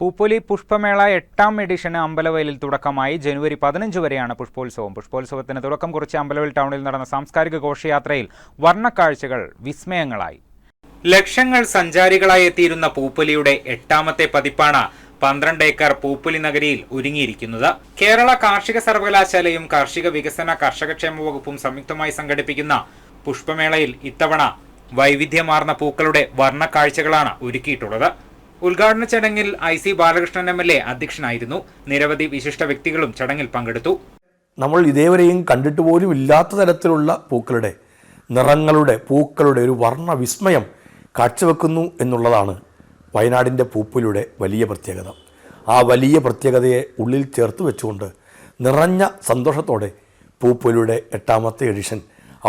പൂപ്പൊലി പുഷ്പമേള എട്ടാം എഡിഷന് അമ്പലവയലിൽ തുടക്കമായി. ജനുവരി പതിനഞ്ച് വരെയാണ് പുഷ്പോത്സവം. പുഷ്പോത്സവത്തിന് തുടക്കം കുറിച്ച് അമ്പലവയൽ ടൗണിൽ നടന്ന സാംസ്കാരിക ഘോഷയാത്രയിൽ വർണക്കാഴ്ചകൾ വിസ്മയങ്ങളായി. ലക്ഷങ്ങൾ സഞ്ചാരികളായി എത്തിയിരുന്ന പൂപ്പൊലിയുടെ എട്ടാമത്തെ പതിപ്പാണ് പന്ത്രണ്ട് ഏക്കർ പൂപ്പൊലി നഗരിയിൽ ഒരുങ്ങിയിരിക്കുന്നത്. കേരള കാർഷിക സർവകലാശാലയും കാർഷിക വികസന കർഷകക്ഷേമ വകുപ്പും സംയുക്തമായി സംഘടിപ്പിക്കുന്ന പുഷ്പമേളയിൽ ഇത്തവണ വൈവിധ്യമാർന്ന പൂക്കളുടെ വർണക്കാഴ്ചകളാണ് ഒരുക്കിയിട്ടുള്ളത്. ഉദ്ഘാടന ചടങ്ങിൽ I C Balakrishnan M L A അധ്യക്ഷനായിരുന്നു. നിരവധി വിശിഷ്ട വ്യക്തികളും ചടങ്ങിൽ പങ്കെടുത്തു. നമ്മൾ ഇതേവരെയും കണ്ടിട്ട് പോലും ഇല്ലാത്ത തരത്തിലുള്ള പൂക്കളുടെ നിറങ്ങളുടെ പൂക്കളുടെ ഒരു വർണ വിസ്മയം കാഴ്ചവെക്കുന്നു എന്നുള്ളതാണ് വയനാടിന്റെ പൂപ്പിലൂടെ വലിയ പ്രത്യേകത. ആ വലിയ പ്രത്യേകതയെ ഉള്ളിൽ ചേർത്ത് വെച്ചുകൊണ്ട് നിറഞ്ഞ സന്തോഷത്തോടെ പൂപ്പൊലിയുടെ എട്ടാമത്തെ എഡിഷൻ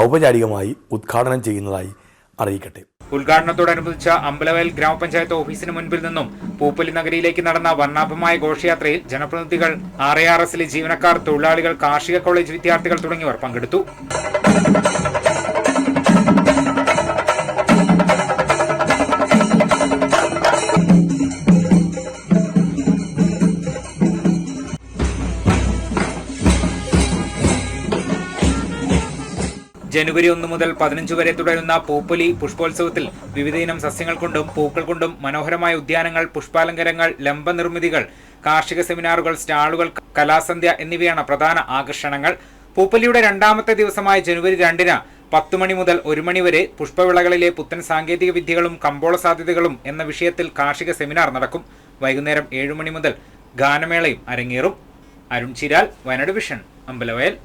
ഔപചാരികമായി ഉദ്ഘാടനം ചെയ്യുന്നതായി അറിയിക്കട്ടെ. ഉദ്ഘാടനത്തോടനുബന്ധിച്ച അമ്പലവയൽ ഗ്രാമപഞ്ചായത്ത് ഓഫീസിന് മുൻപിൽ നിന്നും പൂപ്പലി നഗരിയിലേക്ക് നടന്ന വർണാഭമായ ഘോഷയാത്രയിൽ ജനപ്രതിനിധികൾ ആർ എ ആർ എസിലെ ജീവനക്കാർ തൊഴിലാളികൾ കാർഷിക കോളേജ് വിദ്യാർത്ഥികൾ തുടങ്ങിയവർ പങ്കെടുത്തു. ജനുവരി ഒന്ന് മുതൽ പതിനഞ്ച് വരെ തുടരുന്ന പൂപ്പൊലി പുഷ്പോത്സവത്തിൽ വിവിധയിനം സസ്യങ്ങൾ കൊണ്ടും പൂക്കൾ കൊണ്ടും മനോഹരമായ ഉദ്യാനങ്ങൾ പുഷ്പാലങ്കരങ്ങൾ ലംബ നിർമ്മിതികൾ കാർഷിക സെമിനാറുകൾ സ്റ്റാളുകൾ കലാസന്ധ്യ എന്നിവയാണ് പ്രധാന ആകർഷണങ്ങൾ. പൂപ്പൊലിയുടെ രണ്ടാമത്തെ ദിവസമായ ജനുവരി രണ്ടിന് പത്ത് മണി മുതൽ ഒരു മണി വരെ പുഷ്പവിളകളിലെ പുത്തൻ സാങ്കേതിക വിദ്യകളും കമ്പോള സാധ്യതകളും എന്ന വിഷയത്തിൽ കാർഷിക സെമിനാർ നടക്കും. വൈകുന്നേരം ഏഴു മണി മുതൽ ഗാനമേളയും അരങ്ങേറും. അരുൺ ചിരാൽ വയനാട് വിഷൻ അമ്പലവയൽ.